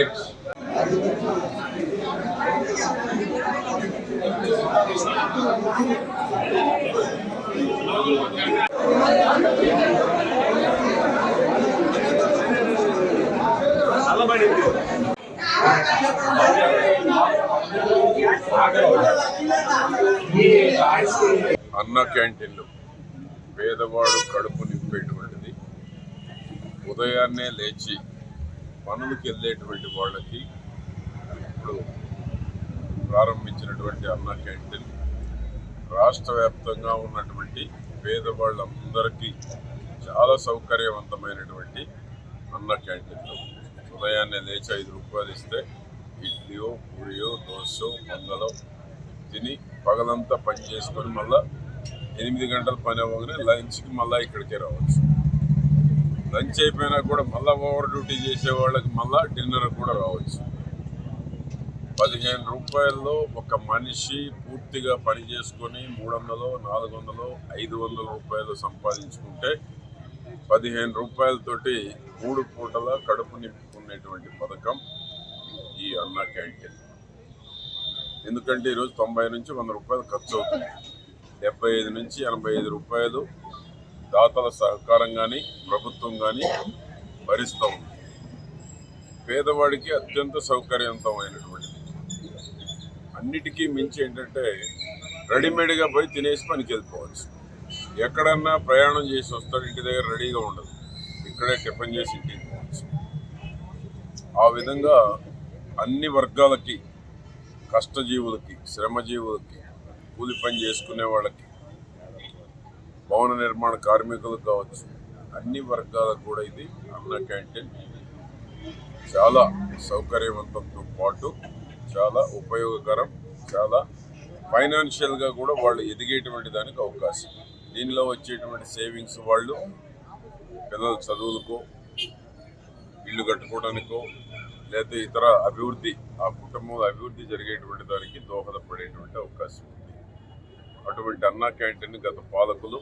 Right అన్న క్యాంటీన్లు. పేదవాడు కడుపు నింపేటువంటిది. ఉదయాన్నే లేచి పనులకు వెళ్ళేటువంటి వాళ్ళకి ఇప్పుడు ప్రారంభించినటువంటి అన్న క్యాంటీన్ రాష్ట్ర వ్యాప్తంగా ఉన్నటువంటి పేదవాళ్ళందరికీ చాలా సౌకర్యవంతమైనటువంటి అన్న క్యాంటీన్లు. ఉదయాన్నే లేచి ఐదు రూపాయలు ఇస్తే ఇడ్లీయో పూరియో దోశో పొంగలో తిని పగలంతా పని చేసుకొని మళ్ళీ ఎనిమిది గంటల పని అవ్వగానే లంచ్కి మళ్ళీ ఇక్కడికే రావచ్చు. లంచ్ అయిపోయినా కూడా మళ్ళీ ఓవర్ డ్యూటీ చేసే వాళ్ళకి మళ్ళీ డిన్నర్ కూడా రావచ్చు. పదిహేను రూపాయల్లో ఒక మనిషి పూర్తిగా పని చేసుకొని మూడు వందలు నాలుగు వందలు ఐదు వందల రూపాయలు సంపాదించుకుంటే పదిహేను రూపాయలతోటి మూడు పూటల కడుపు నింపుకునేటువంటి పథకం ఈ అన్న క్యాంటీన్. ఎందుకంటే ఈరోజు తొంభై నుంచి వంద రూపాయలు ఖర్చు అవుతుంది డెబ్బై ఐదు నుంచి ఎనభై ఐదు రూపాయలు దాతల సహకారం కానీ ప్రభుత్వం కానీ భరిస్తూ ఉంది. పేదవాడికి అత్యంత సౌకర్యవంతమైనటువంటిది. అన్నిటికీ మించి ఏంటంటే రెడీమేడ్గా పోయి తినేసి పనికి వెళ్ళిపోవచ్చు ఎక్కడన్నా ప్రయాణం చేసి వస్తాడు ఇంటి దగ్గర రెడీగా ఉండదు. ఇక్కడే టిఫిన్ చేసి ఇంటికి పోవచ్చు. ఆ విధంగా అన్ని వర్గాలకి కష్టజీవులకి శ్రమజీవులకి కూలి పని చేసుకునే వాళ్ళకి భవన నిర్మాణ కార్మికులకు కావచ్చు అన్ని వర్గాలకు కూడా ఇది అన్న క్యాంటీన్. చాలా సౌకర్యవంతంతో పాటు చాలా ఉపయోగకరం చాలా ఫైనాన్షియల్గా కూడా వాళ్ళు ఎదిగేటువంటి దానికి అవకాశం. దీనిలో వచ్చేటువంటి సేవింగ్స్ వాళ్ళు పిల్లల చదువులకో ఇల్లు కట్టుకోవడానికో లేదా ఇతర అభివృద్ధి ఆ కుటుంబంలో అభివృద్ధి జరిగేటువంటి దానికి దోహదపడేటువంటి అవకాశం ఉంది. అటువంటి అన్నా క్యాంటీన్ గత పాలకులు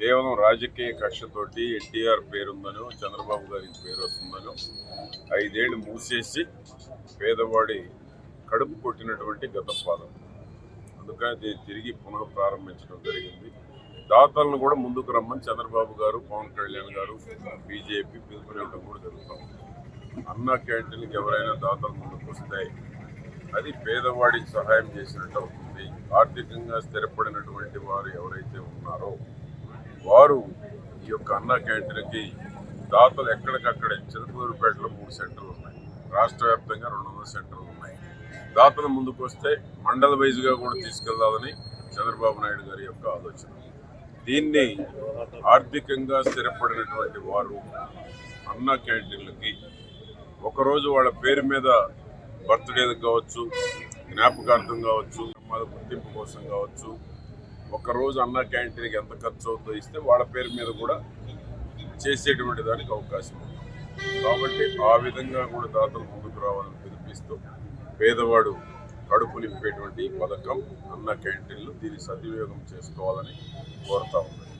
కేవలం రాజకీయ కక్షతోటి ఎన్టీఆర్ పేరుందనో చంద్రబాబు గారికి పేరు వస్తుందనో ఐదేళ్ళు మూసేసి పేదవాడి కడుపు కొట్టినటువంటి గత పాదం. అందుకని దీన్ని తిరిగి పునః ప్రారంభించడం జరిగింది. దాతలను కూడా ముందుకు రమ్మని చంద్రబాబు గారు పవన్ కళ్యాణ్ గారు బీజేపీ పిలుపునివ్వడం కూడా జరుగుతాం. అన్న క్యాంటీన్కి ఎవరైనా దాతలు ముందుకు వస్తాయి అది పేదవాడికి సహాయం చేసినట్టు అవుతుంది. ఆర్థికంగా స్థిరపడినటువంటి వారు ఎవరైతే ఉన్నారో వారు ఈ యొక్క అన్న క్యాంటీన్కి దాతలు ఎక్కడికక్కడే చిరుకూరుపేటలో మూడు సెంటర్లు ఉన్నాయి. రాష్ట్ర వ్యాప్తంగా రెండు వందల సెంటర్లు ఉన్నాయి. దాతలు ముందుకు వస్తే మండల వైజ్గా కూడా తీసుకెళ్ళాలని చంద్రబాబు నాయుడు గారి యొక్క ఆలోచన. దీన్ని ఆర్థికంగా స్థిరపడినటువంటి వారు అన్న క్యాంటీన్లకి ఒకరోజు వాళ్ళ పేరు మీద బర్త్డేలకు కావచ్చు జ్ఞాపకార్థం కావచ్చు వాళ్ళ గుర్తింపు కోసం కావచ్చు ఒకరోజు అన్న క్యాంటీన్కి ఎంత ఖర్చు అవుతుందో ఇస్తే వాళ్ళ పేరు మీద కూడా చేసేటువంటి దానికి అవకాశం ఉంది. కాబట్టి ఆ విధంగా కూడా దాతలు ముందుకు రావాలని పిలిపిస్తూ పేదవాడు కడుపు నింపేటువంటి పథకం అన్న క్యాంటీన్లు దీన్ని సద్వినియోగం చేసుకోవాలని కోరుతా ఉన్నాను.